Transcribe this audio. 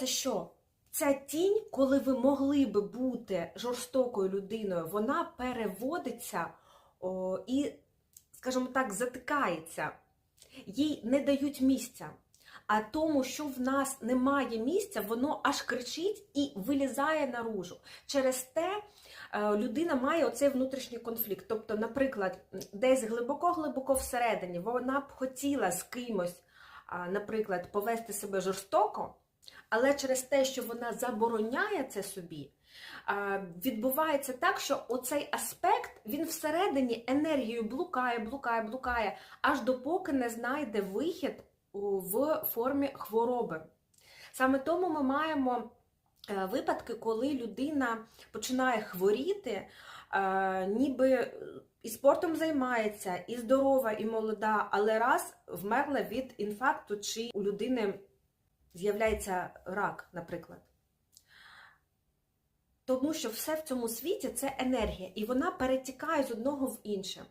відбувається що? Ця тінь, коли ви могли би бути жорстокою людиною, вона переводиться о, і, скажімо так, затикається. Їй не дають місця. А тому, що в нас немає місця, воно аж кричить і вилізає наружу. Через те е, людина має оцей внутрішній конфлікт. Тобто, наприклад, десь глибоко-глибоко всередині вона б хотіла з кимось, наприклад, повести себе жорстоко, але через те, що вона забороняє це собі, відбувається так, що оцей аспект він всередині енергію блукає, блукає, блукає, аж допоки не знайде вихід в формі хвороби. Саме тому ми маємо е, випадки, коли людина починає хворіти, е, ніби і спортом займається, і здорова, і молода, але раз вмерла від інфаркту, чи у людини з'являється рак, наприклад. Тому що все в цьому світі це енергія, і вона перетікає з одного в інше.